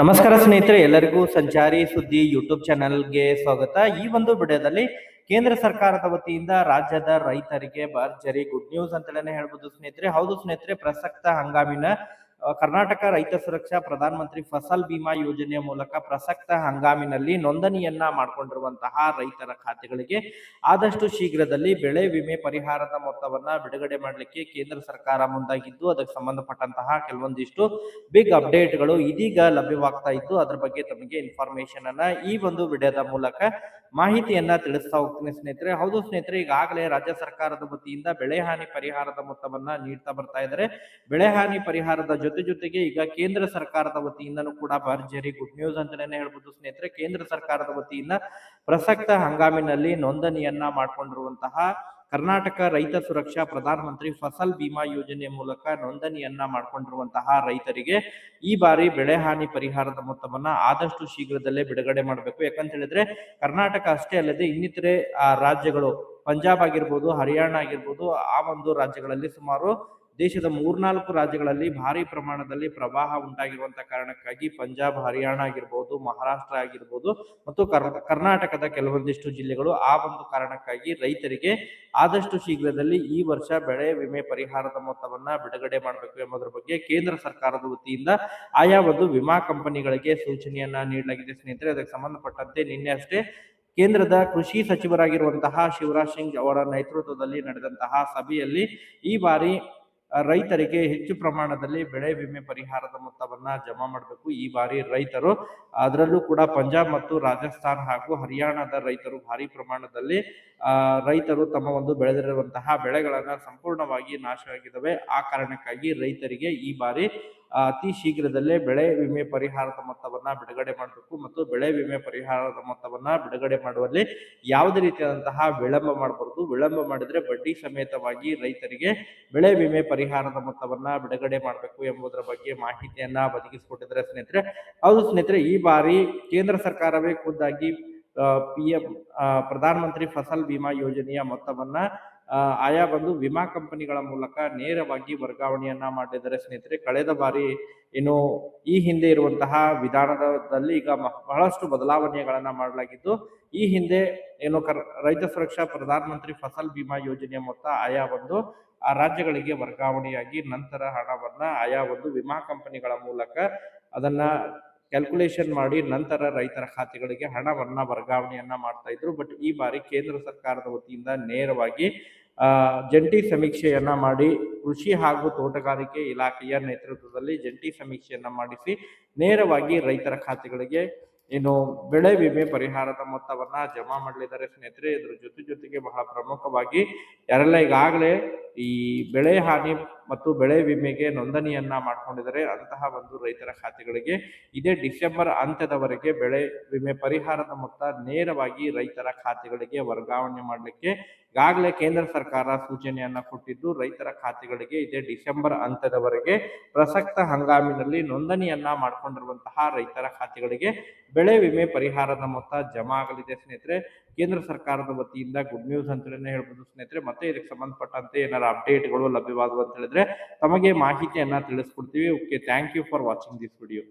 ನಮಸ್ಕಾರ ಸ್ನೇಹಿತರೆ, ಎಲ್ಲರಿಗೂ ಸಂಚಾರಿ ಸುದ್ದಿ ಯೂಟ್ಯೂಬ್ ಚಾನೆಲ್ಗೆ ಸ್ವಾಗತ. ಈ ಒಂದು ವಿಡಿಯೋದಲ್ಲಿ ಕೇಂದ್ರ ಸರ್ಕಾರದ ವತಿಯಿಂದ ರಾಜ್ಯದ ರೈತರಿಗೆ ಭರ್ಜರಿ ಗುಡ್ ನ್ಯೂಸ್ ಅಂತಲೇ ಹೇಳ್ಬೋದು ಸ್ನೇಹಿತರೆ. ಹೌದು ಸ್ನೇಹಿತರೆ, ಪ್ರಸಕ್ತ ಹಂಗಾಮಿನ ಕರ್ನಾಟಕ ರೈತ ಸುರಕ್ಷಾ ಪ್ರಧಾನ ಮಂತ್ರಿ ಫಸಲ್ ಬಿಮಾ ಯೋಜನೆಯ ಮೂಲಕ ಪ್ರಸಕ್ತ ಹಂಗಾಮಿನಲ್ಲಿ ನೋಂದಣಿಯನ್ನ ಮಾಡಿಕೊಂಡಿರುವಂತಹ ರೈತರ ಖಾತೆಗಳಿಗೆ ಆದಷ್ಟು ಶೀಘ್ರದಲ್ಲಿ ಬೆಳೆ ವಿಮೆ ಪರಿಹಾರದ ಮೊತ್ತವನ್ನ ಬಿಡುಗಡೆ ಮಾಡಲಿಕ್ಕೆ ಕೇಂದ್ರ ಸರ್ಕಾರ ಮುಂದಾಗಿದ್ದು, ಅದಕ್ಕೆ ಸಂಬಂಧಪಟ್ಟಂತಹ ಕೆಲವೊಂದಿಷ್ಟು ಬಿಗ್ ಅಪ್ಡೇಟ್ಗಳು ಇದೀಗ ಲಭ್ಯವಾಗ್ತಾ ಇದ್ದು, ಅದ್ರ ಬಗ್ಗೆ ತಮಗೆ ಇನ್ಫಾರ್ಮೇಶನ್ ಅನ್ನ ಈ ಒಂದು ವಿಡಿಯೋದ ಮೂಲಕ ಮಾಹಿತಿಯನ್ನ ತಿಳಿಸ್ತಾ ಹೋಗ್ತೀನಿ ಸ್ನೇಹಿತರೆ. ಹೌದು ಸ್ನೇಹಿತರೆ, ಈಗಾಗಲೇ ರಾಜ್ಯ ಸರ್ಕಾರದ ವತಿಯಿಂದ ಬೆಳೆ ಹಾನಿ ಪರಿಹಾರದ ಮೊತ್ತವನ್ನ ನೀಡ್ತಾ ಬರ್ತಾ ಇದ್ದಾರೆ. ಬೆಳೆ ಹಾನಿ ಪರಿಹಾರದ ಜೊತೆ ಜೊತೆಗೆ ಈಗ ಕೇಂದ್ರ ಸರ್ಕಾರದ ವತಿಯಿಂದನೂ ಕೂಡ ಭರ್ಜರಿ ಗುಡ್ ನ್ಯೂಸ್ ಅಂತಲೇ ಹೇಳ್ಬೋದು ಸ್ನೇಹಿತರೆ. ಕೇಂದ್ರ ಸರ್ಕಾರದ ವತಿಯಿಂದ ಪ್ರಸಕ್ತ ಹಂಗಾಮಿನಲ್ಲಿ ನೋಂದಣಿಯನ್ನ ಮಾಡಿಕೊಂಡಿರುವಂತಹ ಕರ್ನಾಟಕ ರೈತ ಸುರಕ್ಷಾ ಪ್ರಧಾನ ಮಂತ್ರಿ ಫಸಲ್ ಬಿಮಾ ಯೋಜನೆ ಮೂಲಕ ನೋಂದಣಿಯನ್ನ ಮಾಡಿಕೊಂಡಿರುವಂತಹ ರೈತರಿಗೆ ಈ ಬಾರಿ ಬೆಳೆ ಹಾನಿ ಪರಿಹಾರದ ಮೊತ್ತವನ್ನ ಆದಷ್ಟು ಶೀಘ್ರದಲ್ಲೇ ಬಿಡುಗಡೆ ಮಾಡಬೇಕು. ಯಾಕಂತ ಹೇಳಿದ್ರೆ ಕರ್ನಾಟಕ ಅಷ್ಟೇ ಅಲ್ಲದೆ ಇನ್ನಿತರೆ ರಾಜ್ಯಗಳು, ಪಂಜಾಬ್ ಆಗಿರ್ಬೋದು, ಹರಿಯಾಣ ಆಗಿರ್ಬೋದು, ಆ ಒಂದು ರಾಜ್ಯಗಳಲ್ಲಿ ಸುಮಾರು ದೇಶದ ಮೂರ್ನಾಲ್ಕು ರಾಜ್ಯಗಳಲ್ಲಿ ಭಾರಿ ಪ್ರಮಾಣದಲ್ಲಿ ಪ್ರವಾಹ ಉಂಟಾಗಿರುವಂತಹ ಕಾರಣಕ್ಕಾಗಿ ಪಂಜಾಬ್, ಹರಿಯಾಣ ಆಗಿರ್ಬೋದು, ಮಹಾರಾಷ್ಟ್ರ ಆಗಿರ್ಬೋದು ಮತ್ತು ಕರ್- ಕರ್ನಾಟಕದ ಕೆಲವೊಂದಿಷ್ಟು ಜಿಲ್ಲೆಗಳು ಆ ಒಂದು ಕಾರಣಕ್ಕಾಗಿ ರೈತರಿಗೆ ಆದಷ್ಟು ಶೀಘ್ರದಲ್ಲಿ ಈ ವರ್ಷ ಬೆಳೆ ವಿಮೆ ಪರಿಹಾರದ ಮೊತ್ತವನ್ನ ಬಿಡುಗಡೆ ಮಾಡಬೇಕು ಎಂಬುದರ ಬಗ್ಗೆ ಕೇಂದ್ರ ಸರ್ಕಾರದ ವತಿಯಿಂದ ಆಯಾ ಒಂದು ವಿಮಾ ಕಂಪನಿಗಳಿಗೆ ಸೂಚನೆಯನ್ನ ನೀಡಲಾಗಿದೆ. ಸ್ನೇಹಿತರೆ, ಅದಕ್ಕೆ ಸಂಬಂಧಪಟ್ಟಂತೆ ನಿನ್ನೆ ಅಷ್ಟೇ ಕೇಂದ್ರದ ಕೃಷಿ ಸಚಿವರಾಗಿರುವಂತಹ ಶಿವರಾಜ್ ಸಿಂಗ್ ಅವರ ನೇತೃತ್ವದಲ್ಲಿ ನಡೆದಂತಹ ಸಭೆಯಲ್ಲಿ ಈ ಬಾರಿ ರೈತರಿಗೆ ಹೆಚ್ಚು ಪ್ರಮಾಣದಲ್ಲಿ ಬೆಳೆ ವಿಮೆ ಪರಿಹಾರದ ಮೊತ್ತವನ್ನ ಜಮಾ ಮಾಡಬೇಕು. ಈ ಬಾರಿ ರೈತರು ಅದರಲ್ಲೂ ಕೂಡ ಪಂಜಾಬ್ ಮತ್ತು ರಾಜಸ್ಥಾನ್ ಹಾಗೂ ಹರಿಯಾಣದ ರೈತರು ಭಾರಿ ಪ್ರಮಾಣದಲ್ಲಿ ರೈತರು ತಮ್ಮ ಒಂದು ಬೆಳೆದಿರುವಂತಹ ಬೆಳೆಗಳನ್ನ ಸಂಪೂರ್ಣವಾಗಿ ನಾಶವಾಗಿದ್ದಾವೆ. ಆ ಕಾರಣಕ್ಕಾಗಿ ರೈತರಿಗೆ ಈ ಬಾರಿ ಅತಿ ಶೀಘ್ರದಲ್ಲೇ ಬೆಳೆ ವಿಮೆ ಪರಿಹಾರದ ಮೊತ್ತವನ್ನ ಬಿಡುಗಡೆ ಮಾಡಬೇಕು ಮತ್ತು ಬೆಳೆ ವಿಮೆ ಪರಿಹಾರದ ಮೊತ್ತವನ್ನ ಬಿಡುಗಡೆ ಮಾಡುವಲ್ಲಿ ಯಾವುದೇ ರೀತಿಯಾದಂತಹ ವಿಳಂಬ ಮಾಡಬಾರದು. ವಿಳಂಬ ಮಾಡಿದರೆ ಬಡ್ಡಿ ಸಮೇತವಾಗಿ ರೈತರಿಗೆ ಬೆಳೆ ವಿಮೆ ಪರಿಹಾರದ ಮೊತ್ತವನ್ನ ಬಿಡುಗಡೆ ಮಾಡಬೇಕು ಎಂಬುದರ ಬಗ್ಗೆ ಮಾಹಿತಿಯನ್ನು ಒದಗಿಸಿಕೊಟ್ಟಿದ್ದಾರೆ ಸ್ನೇಹಿತರೆ. ಹೌದು ಸ್ನೇಹಿತರೆ, ಈ ಬಾರಿ ಕೇಂದ್ರ ಸರ್ಕಾರವೇ ಖುದ್ದಾಗಿ ಪಿ ಎಂ ಪ್ರಧಾನಮಂತ್ರಿ ಫಸಲ್ ಬಿಮಾ ಯೋಜನೆಯ ಮೊತ್ತವನ್ನ ಆಯಾ ಬಂದು ವಿಮಾ ಕಂಪನಿಗಳ ಮೂಲಕ ನೇರವಾಗಿ ವರ್ಗಾವಣೆಯನ್ನ ಮಾಡಿದ್ದಾರೆ ಸ್ನೇಹಿತರೆ. ಕಳೆದ ಬಾರಿ ಏನು ಈ ಹಿಂದೆ ಇರುವಂತಹ ವಿಧಾನದಲ್ಲಿ ಈಗ ಬಹಳಷ್ಟು ಬದಲಾವಣೆಗಳನ್ನ ಮಾಡಲಾಗಿದ್ದು, ಈ ಹಿಂದೆ ಏನು ಕರ್, ರೈತ ಸುರಕ್ಷಾ ಪ್ರಧಾನ ಮಂತ್ರಿ ಫಸಲ್ ಬಿಮಾ ಯೋಜನೆಯ ಮೊತ್ತ ಆಯಾ ಒಂದು ಆ ರಾಜ್ಯಗಳಿಗೆ ವರ್ಗಾವಣೆಯಾಗಿ ನಂತರ ಹಣವನ್ನ ಆಯಾ ಒಂದು ವಿಮಾ ಕಂಪನಿಗಳ ಮೂಲಕ ಅದನ್ನ ಕ್ಯಾಲ್ಕುಲೇಷನ್ ಮಾಡಿ ನಂತರ ರೈತರ ಖಾತೆಗಳಿಗೆ ಹಣವನ್ನು, ವರ್ಗಾವಣೆಯನ್ನ ಮಾಡ್ತಾ ಇದ್ರು. ಬಟ್ ಈ ಬಾರಿ ಕೇಂದ್ರ ಸರ್ಕಾರದ ವತಿಯಿಂದ ನೇರವಾಗಿ ಜಂಟಿ ಸಮೀಕ್ಷೆಯನ್ನ ಮಾಡಿ ಕೃಷಿ ಹಾಗೂ ತೋಟಗಾರಿಕೆ ಇಲಾಖೆಯ ನೇತೃತ್ವದಲ್ಲಿ ಜಂಟಿ ಸಮೀಕ್ಷೆಯನ್ನ ಮಾಡಿಸಿ ನೇರವಾಗಿ ರೈತರ ಖಾತೆಗಳಿಗೆ ಏನು ಬೆಳೆ ವಿಮೆ ಪರಿಹಾರದ ಮೊತ್ತವನ್ನ ಜಮಾ ಮಾಡಲಿದ್ದಾರೆ. ಸ್ನೇಹಿತರೆ, ಇದ್ರ ಜೊತೆ ಜೊತೆಗೆ ಬಹಳ ಪ್ರಮುಖವಾಗಿ ಯಾರೆಲ್ಲ ಈಗಾಗಲೇ ಈ ಬೆಳೆ ಹಾನಿ ಮತ್ತು ಬೆಳೆ ವಿಮೆಗೆ ನೋಂದಣಿಯನ್ನ ಮಾಡ್ಕೊಂಡಿದ್ದಾರೆ. ಅಂತಹ ಒಂದು ರೈತರ ಖಾತೆಗಳಿಗೆ ಇದೇ ಡಿಸೆಂಬರ್ ಅಂತ್ಯದವರೆಗೆ ಬೆಳೆ ವಿಮೆ ಪರಿಹಾರದ ಮೊತ್ತ ನೇರವಾಗಿ ರೈತರ ಖಾತೆಗಳಿಗೆ ವರ್ಗಾವಣೆ ಮಾಡಲಿಕ್ಕೆ ಈಗಾಗಲೇ ಕೇಂದ್ರ ಸರ್ಕಾರ ಸೂಚನೆಯನ್ನ ಕೊಟ್ಟಿದ್ದು, ರೈತರ ಖಾತೆಗಳಿಗೆ ಇದೇ ಡಿಸೆಂಬರ್ ಅಂತ್ಯದವರೆಗೆ ಪ್ರಸಕ್ತ ಹಂಗಾಮಿನಲ್ಲಿ ನೋಂದಣಿಯನ್ನ ಮಾಡಿಕೊಂಡಿರುವಂತಹ ರೈತರ ಖಾತೆಗಳಿಗೆ ಬೆಳೆ ವಿಮೆ ಪರಿಹಾರದ ಮೊತ್ತ ಜಮಾ ಆಗಲಿದೆ. ಸ್ನೇಹಿತರೆ ಕೇಂದ್ರ ಸರ್ಕಾರದ ವತಿಯಿಂದ ಗುಡ್ ನ್ಯೂಸ್ ಅಂತಲೇ ಹೇಳ್ಬೋದು ಸ್ನೇಹಿತರೆ. ಮತ್ತೆ ಇದಕ್ಕೆ ಸಂಬಂಧಪಟ್ಟಂತೆ ಏನಾರ ಅಪ್ಡೇಟ್ಗಳು ಲಭ್ಯವಾದವು ಅಂತ ಹೇಳಿದ್ರೆ ತಮಗೆ ಮಾಹಿತಿಯನ್ನ ತಿಳಿಸ್ಕೊಡ್ತೀವಿ. Okay thank you for watching this video